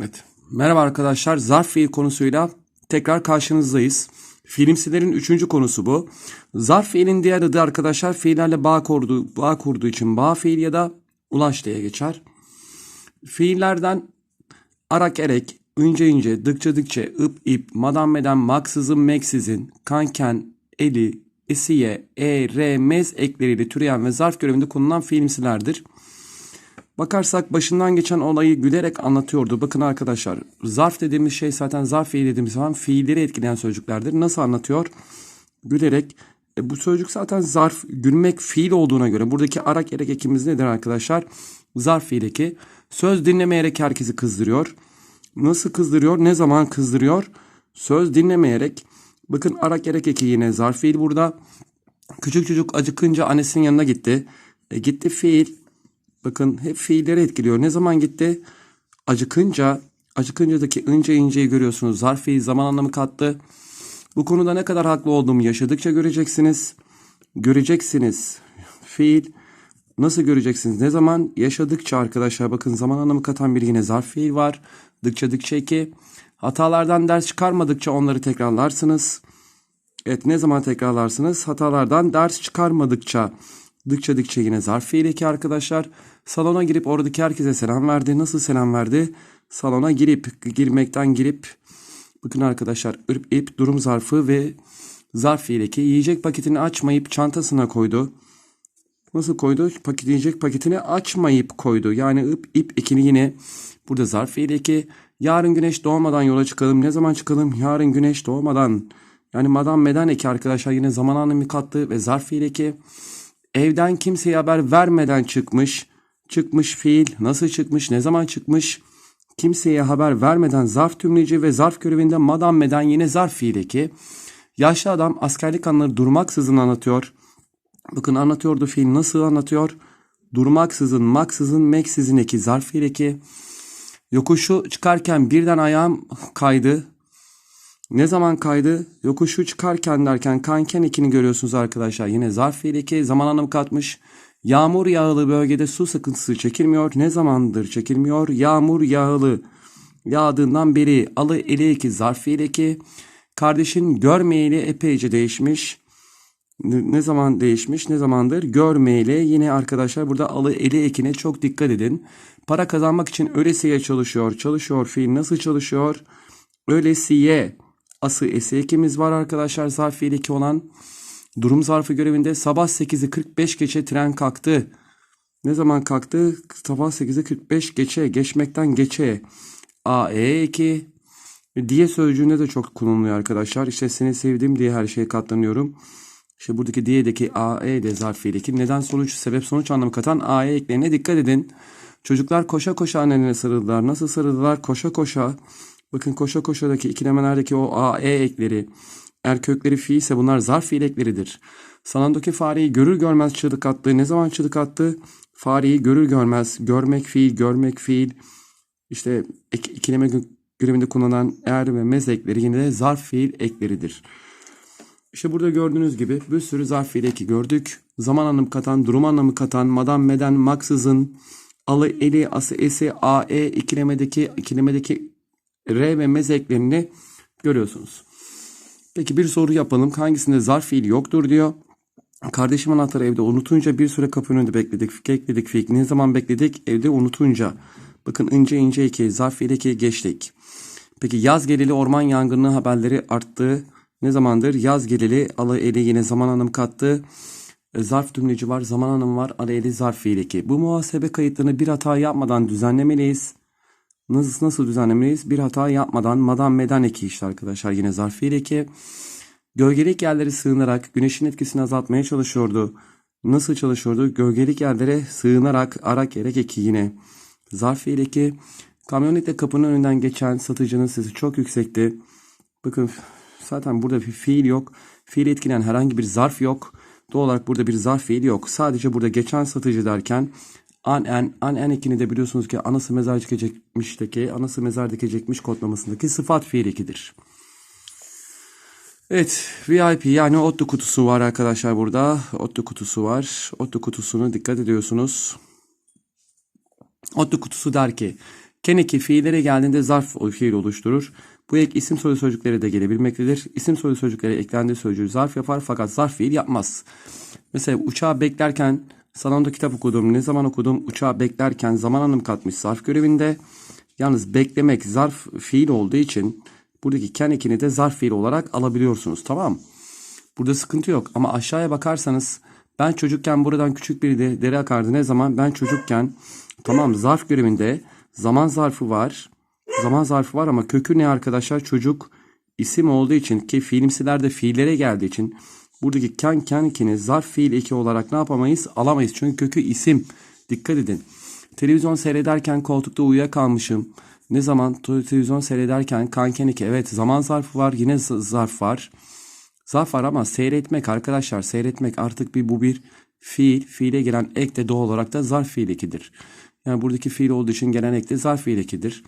Evet. Merhaba arkadaşlar. Zarf fiil konusuyla tekrar karşınızdayız. Filmsilerin üçüncü konusu bu. Zarf fiilin diğer adı arkadaşlar fiillerle bağ kurduğu, bağ kurduğu için bağ fiil ya da ulaş diye geçer. Fiillerden arak erek, ince ince, dıkça dıkça, ıp ip, madam meden, maksızın, meksizin, kanken, eli, esiye, e, re, mez ekleriyle türeyen ve zarf görevinde kullanılan fiilimsilerdir. Bakarsak başından geçen olayı gülerek anlatıyordu. Bakın arkadaşlar zarf dediğimiz şey zaten zarf fiil dediğimiz zaman fiilleri etkileyen sözcüklerdir. Nasıl anlatıyor? Gülerek. E, bu sözcük zaten zarf, gülmek fiil olduğuna göre buradaki arak erek ekimiz nedir arkadaşlar? Zarf fiil eki. Söz dinlemeyerek herkesi kızdırıyor. Nasıl kızdırıyor? Ne zaman kızdırıyor? Söz dinlemeyerek. Bakın arak erek eki yine zarf fiil burada. Küçük çocuk acıkınca annesinin yanına gitti. E, gitti fiil. Bakın hep fiilleri etkiliyor. Ne zaman gitti? Acıkınca, acıkınca'daki ince inceyi görüyorsunuz. Zarf fiil zaman anlamı kattı. Bu konuda ne kadar haklı olduğumu yaşadıkça göreceksiniz. Göreceksiniz. Fiil nasıl göreceksiniz? Ne zaman? Yaşadıkça arkadaşlar bakın zaman anlamı katan bir yine zarf fiil var. Dıkça dıkça iki. Hatalardan ders çıkarmadıkça onları tekrarlarsınız. Evet ne zaman tekrarlarsınız? Hatalardan ders çıkarmadıkça. Dıkça dıkça yine zarf fiil eki arkadaşlar. Salona girip oradaki herkese selam verdi. Nasıl selam verdi? Salona girip, girmekten girip. Bakın arkadaşlar ırp ip durum zarfı ve zarf fiil. Yiyecek paketini açmayıp çantasına koydu. Nasıl koydu? Paket, yiyecek paketini açmayıp koydu. Yani ıp ip ekini yine burada zarf fiil. Yarın güneş doğmadan yola çıkalım. Ne zaman çıkalım? Yarın güneş doğmadan. Yani madam meden eki arkadaşlar yine zaman anlamı kattı ve zarf fiil. Evden kimseye haber vermeden çıkmış. Çıkmış fiil nasıl çıkmış ne zaman çıkmış kimseye haber vermeden zarf tümleci ve zarf görevinde madam meden yine zarf fiil eki. Yaşlı adam askerlik anları durmaksızın anlatıyor. Bakın anlatıyordu fiil nasıl anlatıyor? Durmaksızın, maksızın, meksizin eki zarf fiil eki. Yokuşu çıkarken birden ayağım kaydı. Ne zaman kaydı? Yokuşu çıkarken derken kanken ekini görüyorsunuz arkadaşlar. Yine zarf fiil zaman anlamı katmış. Yağmur yağılı bölgede su sıkıntısı çekilmiyor. Ne zamandır çekilmiyor? Yağmur yağılı yağdığından beri alı eli eki zarf fiil. Kardeşin görmeyeli epeyce değişmiş. Ne zaman değişmiş? Ne zamandır? Görmeyeli. Yine arkadaşlar burada alı eli ekine çok dikkat edin. Para kazanmak için öylesiye çalışıyor. Çalışıyor fiil nasıl çalışıyor? Öylesiye. Ası esi ekimiz var arkadaşlar zarf fiil eki olan. Durum zarfı görevinde sabah 8'i 45 geçe tren kalktı. Ne zaman kalktı? Sabah 8'i 45 geçe. Geçmekten geçe. A, E eki. Diye sözcüğünde de çok kullanılıyor arkadaşlar. İşte seni sevdim diye her şeye katlanıyorum. İşte buradaki diye'deki A, E de zarf fiil eki. Neden sonuç, sebep sonuç anlamı katan A, E eklerine dikkat edin. Çocuklar koşa koşa annelerine sarıldılar. Nasıl sarıldılar? Koşa koşa. Bakın koşa koşadaki ikilemelerdeki o A, E ekleri. Eğer kökleri fi ise bunlar zarf fiil ekleridir. Salondaki fareyi görür görmez çığlık attı. Ne zaman çığlık attı? Fareyi görür görmez. Görmek fiil, görmek fiil. İşte ikileme gö- görevinde kullanılan er ve mez ekleri yine de zarf fiil ekleridir. İşte burada gördüğünüz gibi bir sürü zarf fiil eki gördük. Zaman anlamı katan, durum anlamı katan, madam, meden, maksızın, alı, eli, ası, esi, a, e ikilemedeki, ikilemedeki r ve mez eklerini görüyorsunuz. Peki bir soru yapalım. Hangisinde zarf fiil yoktur diyor. Kardeşim anahtarı evde unutunca bir süre kapının önünde bekledik. Fik ekledik fik. Ne zaman bekledik? Evde unutunca. Bakın ince ince iki zarf fiil iki geçtik. Peki yaz geleli orman yangını haberleri arttı. Ne zamandır? Yaz geleli alı eli yine zaman anlamı kattı. E, Zarf tümleci var, zaman anlamı var, alı eli zarf fiil iki. Bu muhasebe kayıtlarını bir hata yapmadan düzenlemeliyiz. Nasıl, nasıl düzenlemeliyiz? Bir hata yapmadan madam meden eki işte arkadaşlar yine zarf fiil eki. Gölgelik yerlere sığınarak güneşin etkisini azaltmaya çalışıyordu. Nasıl çalışıyordu? Gölgelik yerlere sığınarak arak gerek eki yine. Zarf fiil eki. Kamyonetle kapının önünden geçen satıcının sesi çok yüksekti. Bakın zaten burada bir fiil yok. Fiil etkileyen herhangi bir zarf yok. Doğal olarak burada bir zarf fiil yok. Sadece burada geçen satıcı derken an en, an en ekini de biliyorsunuz ki anası mezar dikecekmişteki, anası mezar dikecekmiş kodlamasındaki sıfat fiil ekidir. Evet VIP yani otlu kutusu var arkadaşlar burada. Otlu kutusu var. Otlu kutusunu dikkat ediyorsunuz. Otlu kutusu der ki Ken eki fiillere geldiğinde zarf fiil oluşturur. Bu ek isim soyu sözcükleri de gelebilmektedir. İsim soyu sözcükleri eklendiği sözcüğü zarf yapar fakat zarf fiil yapmaz. Mesela uçağı beklerken salonda kitap okudum. Ne zaman okudum? Uçağı beklerken zaman anlam katmış zarf görevinde. Yalnız beklemek zarf fiil olduğu için buradaki ken ekini de zarf fiil olarak alabiliyorsunuz. Tamam Burada sıkıntı yok ama aşağıya bakarsanız ben çocukken buradan küçük bir de, dere akardı. Ne zaman? Ben çocukken tamam zarf görevinde zaman zarfı var. Zaman zarfı var ama kökü ne arkadaşlar? Çocuk isim olduğu için ki fiilimsilerde fiillere geldiği için buradaki ken ken zarf fiil eki olarak ne yapamayız? Alamayız. Çünkü kökü isim. Dikkat edin. Televizyon seyrederken koltukta uyuyakalmışım. Ne zaman televizyon seyrederken kanken iki. Evet zaman zarfı var. Yine zarf var. Zarf var ama seyretmek arkadaşlar seyretmek artık bir bu bir fiil. Fiile gelen ek de doğal olarak da zarf fiil ekidir. Yani buradaki fiil olduğu için gelen ek de zarf fiil ekidir.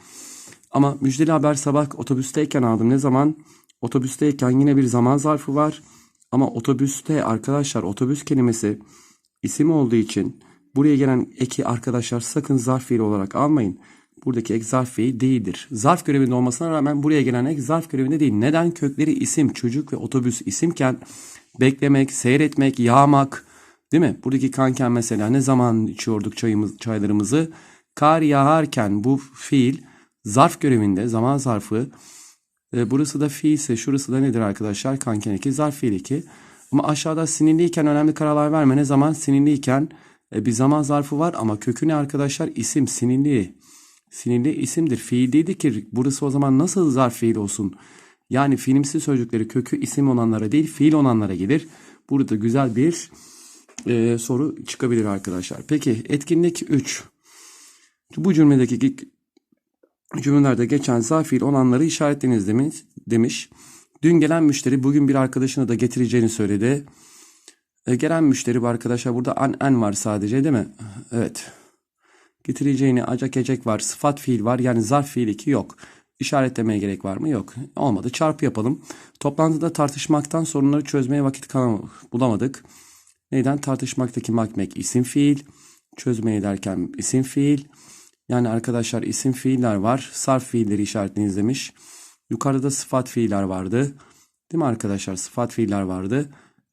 Ama müjdeli haber sabah otobüsteyken aldım. Ne zaman? Otobüsteyken yine bir zaman zarfı var. Ama otobüste arkadaşlar otobüs kelimesi isim olduğu için buraya gelen eki arkadaşlar sakın zarf fiil olarak almayın. Buradaki ek zarf fiil değildir. Zarf görevinde olmasına rağmen buraya gelen ek zarf görevinde değil. Neden? Kökleri isim, çocuk ve otobüs isimken beklemek, seyretmek, yağmak değil mi? Buradaki kanken mesela ne zaman içiyorduk çayımız, çaylarımızı? Kar yağarken bu fiil zarf görevinde zaman zarfı e, burası da fiil ise şurası da nedir arkadaşlar? Kanken 2 zarf fiil 2. Ama aşağıda sinirliyken önemli kararlar verme. Ne zaman? Sinirliyken e, bir zaman zarfı var ama kökü ne arkadaşlar? İsim sinirli. Sinirli isimdir. Fiil değildi ki burası o zaman nasıl zarf fiil olsun? Yani fiilimsi sözcükleri kökü isim olanlara değil fiil olanlara gelir. Burada güzel bir e, soru çıkabilir arkadaşlar. Peki etkinlik 3. Bu cümledeki cümlelerde geçen zarf fiil olanları işaretleniz demiş. demiş. Dün gelen müşteri bugün bir arkadaşına da getireceğini söyledi. E, gelen müşteri bu arkadaşlar burada an en var sadece değil mi? Evet. Getireceğini acak ecek var. Sıfat fiil var. Yani zarf fiil 2 yok. İşaretlemeye gerek var mı? Yok. Olmadı. Çarpı yapalım. Toplantıda tartışmaktan sorunları çözmeye vakit bulamadık. Neyden? Tartışmaktaki makmek isim fiil. Çözmeye derken isim fiil. Yani arkadaşlar isim fiiller var. Sarf fiilleri işaretleyiniz demiş. Yukarıda sıfat fiiller vardı. Değil mi arkadaşlar? Sıfat fiiller vardı.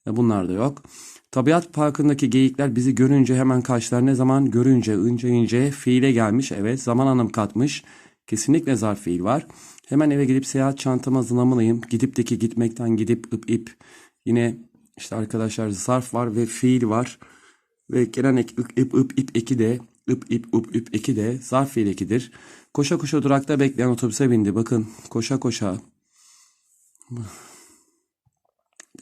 Bunlar da yok. Tabiat parkındaki geyikler bizi görünce hemen kaçlar. Ne zaman? Görünce, ince ince fiile gelmiş. Evet zaman anlam katmış. Kesinlikle zarf fiil var. Hemen eve gidip seyahat çantamı hazırlamalıyım. Gidipteki gitmekten gidip ıp ip. Yine işte arkadaşlar zarf var ve fiil var. Ve gelen ek, ıp ıp ip eki de ıp ip ıp ip eki de zarf fiil ekidir. Koşa koşa durakta bekleyen otobüse bindi. Bakın koşa koşa.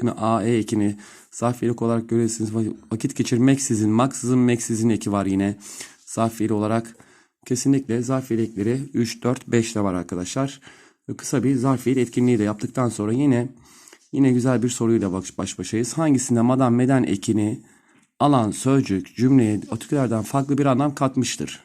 Değil? A, E ekini zarf fiil olarak görüyorsunuz. Vakit geçirmeksizin, maksızın, meksizin eki var yine. Zarf fiil olarak kesinlikle zarf fiil ekleri 3, 4, 5 de var arkadaşlar. Kısa bir zarf fiil etkinliği de yaptıktan sonra yine yine güzel bir soruyla baş başayız. Hangisinde madam meden ekini alan sözcük cümleye ötekilerden farklı bir anlam katmıştır?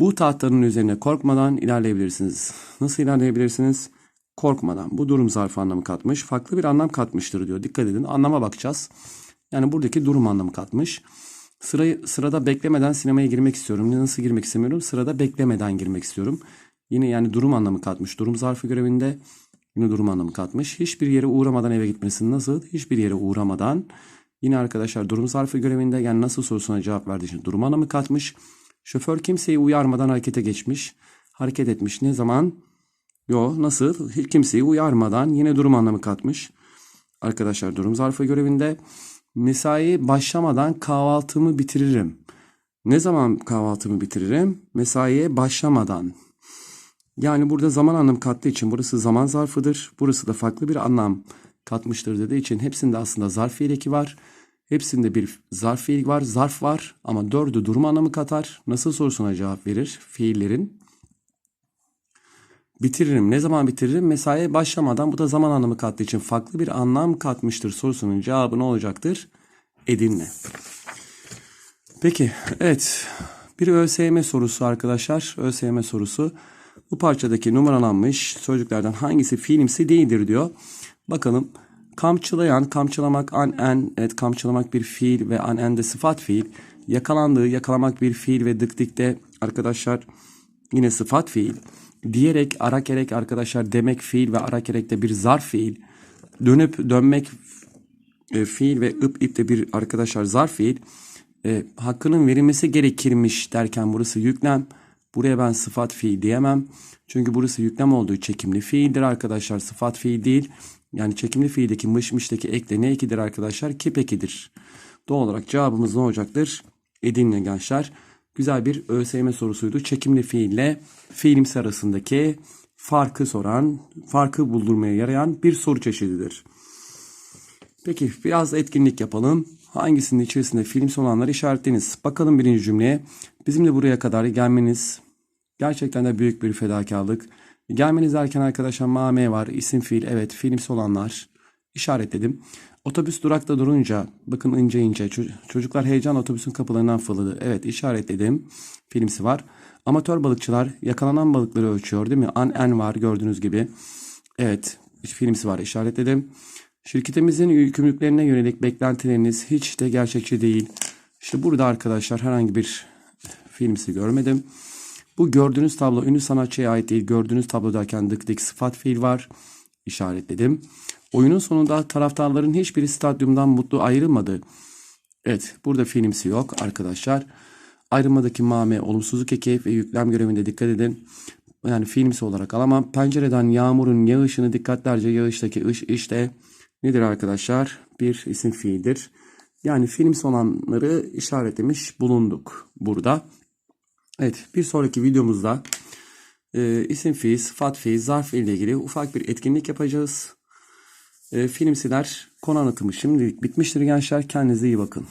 Bu tahtanın üzerine korkmadan ilerleyebilirsiniz. Nasıl ilerleyebilirsiniz? Korkmadan. Bu durum zarfı anlamı katmış. Farklı bir anlam katmıştır diyor. Dikkat edin. Anlama bakacağız. Yani buradaki durum anlamı katmış. Sırayı, sırada beklemeden sinemaya girmek istiyorum. Nasıl girmek istemiyorum? Sırada beklemeden girmek istiyorum. Yine yani durum anlamı katmış. Durum zarfı görevinde yine durum anlamı katmış. Hiçbir yere uğramadan eve gitmesin. Nasıl? Hiçbir yere uğramadan. Yine arkadaşlar durum zarfı görevinde yani nasıl sorusuna cevap verdiği için durum anlamı katmış. Şoför kimseyi uyarmadan harekete geçmiş. Hareket etmiş. Ne zaman? Yo nasıl? Hiç kimseyi uyarmadan yine durum anlamı katmış. Arkadaşlar durum zarfı görevinde mesai başlamadan kahvaltımı bitiririm. Ne zaman kahvaltımı bitiririm? Mesaiye başlamadan. Yani burada zaman anlamı kattığı için burası zaman zarfıdır. Burası da farklı bir anlam katmıştır dediği için hepsinde aslında zarf fiil var. Hepsinde bir zarf fiil var, zarf var ama dördü durum anlamı katar. Nasıl sorusuna cevap verir fiillerin? Bitiririm. Ne zaman bitiririm? Mesaiye başlamadan. Bu da zaman anlamı kattığı için farklı bir anlam katmıştır sorusunun cevabı ne olacaktır? Edinle. Peki, evet. Bir ÖSYM sorusu arkadaşlar. ÖSYM sorusu. Bu parçadaki numaralanmış sözcüklerden hangisi fiilimsi değildir diyor. Bakalım. Kamçılayan, kamçılamak, an en, evet kamçılamak bir fiil ve an en de sıfat fiil. Yakalandığı, yakalamak bir fiil ve dık dikte arkadaşlar yine sıfat fiil. Diyerek, ara gerek arkadaşlar demek fiil ve ara gerek de bir zarf fiil. Dönüp dönmek e, fiil ve ıp ip de bir arkadaşlar zarf fiil. E, hakkının verilmesi gerekirmiş derken burası yüklem. Buraya ben sıfat fiil diyemem. Çünkü burası yüklem olduğu çekimli fiildir arkadaşlar. Sıfat fiil değil. Yani çekimli fiildeki mış mıştaki ekle ne ekidir arkadaşlar? Kip. Doğal olarak cevabımız ne olacaktır? Edirne gençler. Güzel bir ÖSYM sorusuydu. Çekimli fiille fiilimsi arasındaki farkı soran, farkı buldurmaya yarayan bir soru çeşididir. Peki biraz etkinlik yapalım. Hangisinin içerisinde filmsi olanları işaretleyiniz. Bakalım birinci cümleye. Bizimle buraya kadar gelmeniz gerçekten de büyük bir fedakarlık. Gelmeniz derken arkadaşlar mame var, isim fiil, evet filmsi olanlar işaretledim. Otobüs durakta durunca bakın ince ince ço- çocuklar heyecan otobüsün kapılarından fırladı. Evet işaretledim. Filmsi var. Amatör balıkçılar yakalanan balıkları ölçüyor değil mi? An en var gördüğünüz gibi. Evet filmsi var işaretledim. Şirketimizin yükümlülüklerine yönelik beklentileriniz hiç de gerçekçi değil. İşte burada arkadaşlar herhangi bir filmsi görmedim. Bu gördüğünüz tablo ünlü sanatçıya ait değil. Gördüğünüz tablo derken dık dık sıfat fiil var. İşaretledim. Oyunun sonunda taraftarların hiçbiri stadyumdan mutlu ayrılmadı. Evet burada filmsi yok arkadaşlar. Ayrılmadaki mame olumsuzluk eki ve yüklem görevinde dikkat edin. Yani filmsi olarak alamam. Pencereden yağmurun yağışını dikkatlerce yağıştaki ış işte nedir arkadaşlar? Bir isim fiildir. Yani filmsi olanları işaretlemiş bulunduk burada. Evet bir sonraki videomuzda e, isim fiil, sıfat fiil, zarf ile ilgili ufak bir etkinlik yapacağız. E, filmsiler konu anlatımı şimdilik bitmiştir gençler. Kendinize iyi bakın.